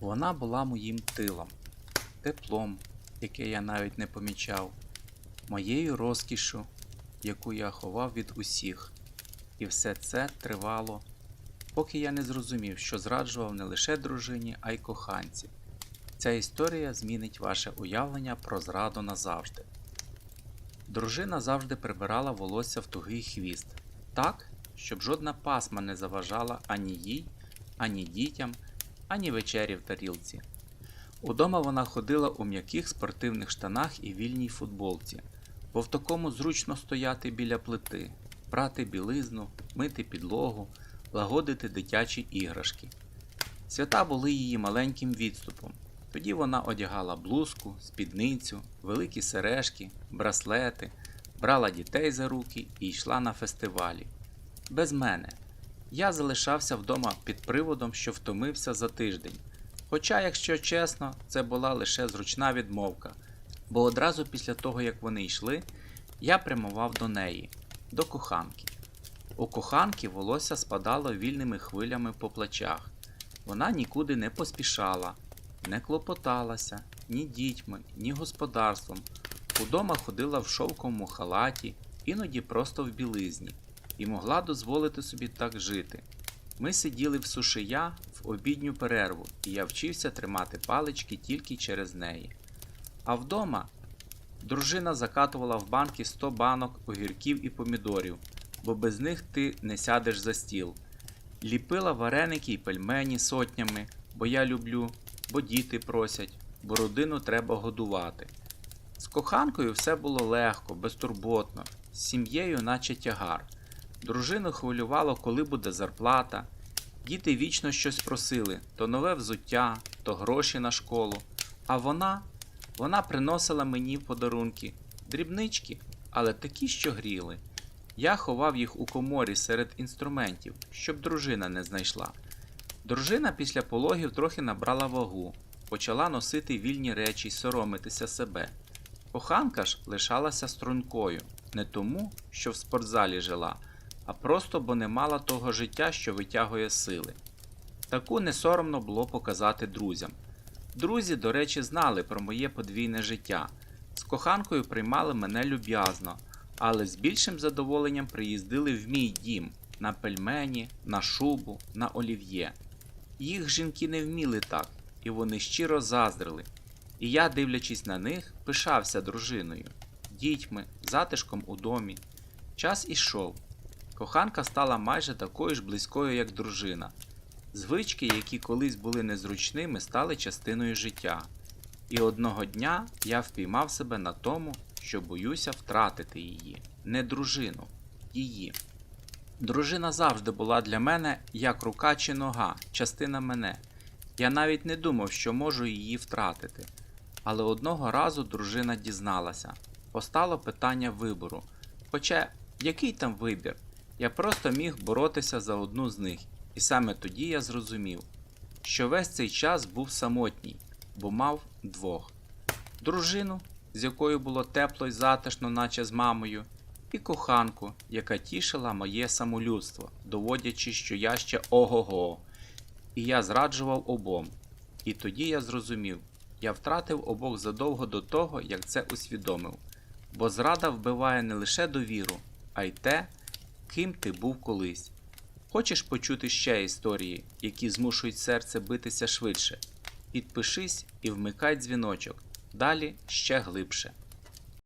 Вона була моїм тилом, теплом, яке я навіть не помічав, моєю розкішшю, яку я ховав від усіх. І все це тривало, поки я не зрозумів, що зраджував не лише дружині, а й коханці. Ця історія змінить ваше уявлення про зраду назавжди. Дружина завжди прибирала волосся в тугий хвіст, так, щоб жодна пасма не заважала ані їй, ані дітям, ані вечері в тарілці. Удома вона ходила у м'яких спортивних штанах і вільній футболці, бо в такому зручно стояти біля плити, прати білизну, мити підлогу, лагодити дитячі іграшки. Свята були її маленьким відступом. Тоді вона одягала блузку, спідницю, великі сережки, браслети, брала дітей за руки і йшла на фестивалі. Без мене. Я залишався вдома під приводом, що втомився за тиждень. Хоча, якщо чесно, це була лише зручна відмовка, бо одразу після того, як вони йшли, я прямував до неї, до коханки. У коханки волосся спадало вільними хвилями по плечах. Вона нікуди не поспішала, не клопоталася ні дітьми, ні господарством. Удома ходила в шовковому халаті, іноді просто в білизні, і могла дозволити собі так жити. Ми сиділи в сушия в обідню перерву, і я вчився тримати палички тільки через неї. А вдома дружина закатувала в банки 100 банок огірків і помідорів, бо без них ти не сядеш за стіл. Ліпила вареники і пельмені сотнями, бо я люблю, бо діти просять, бо родину треба годувати. З коханкою все було легко, безтурботно, з сім'єю, наче тягар. Дружину хвилювало, коли буде зарплата. Діти вічно щось просили то нове взуття, то гроші на школу. А вона, вона приносила мені подарунки, дрібнички, але такі, що гріли. Я ховав їх у коморі серед інструментів, щоб дружина не знайшла. Дружина після пологів трохи набрала вагу, почала носити вільні речі й соромитися себе. Коханка ж лишалася стрункою, не тому, що в спортзалі жила, а просто бо не мала того життя, що витягує сили. Таку не соромно було показати друзям. Друзі, до речі, знали про моє подвійне життя. З коханкою приймали мене люб'язно, але з більшим задоволенням приїздили в мій дім на пельмені, на шубу, на олів'є. Їх жінки не вміли так, і вони щиро заздрили. І я, дивлячись на них, пишався дружиною, дітьми, затишком у домі. Час ішов. Коханка стала майже такою ж близькою, як дружина. Звички, які колись були незручними, стали частиною життя. І одного дня я впіймав себе на тому, що боюся втратити її, не дружину, її. Дружина завжди була для мене як рука чи нога, частина мене. Я навіть не думав, що можу її втратити. Але одного разу дружина дізналася. Постало питання вибору. Хоча, який там вибір? Я просто міг боротися за одну з них, і саме тоді я зрозумів, що весь цей час був самотній, бо мав двох: дружину, з якою було тепло й затишно, наче з мамою, і коханку, яка тішила моє самолюдство, доводячи, що я ще ого-го. І я зраджував обом. І тоді я зрозумів, я втратив обох задовго до того, як це усвідомив. Бо зрада вбиває не лише довіру, а й те, ким ти був колись. Хочеш почути ще історії, які змушують серце битися швидше? Підпишись і вмикай дзвіночок. Далі ще глибше.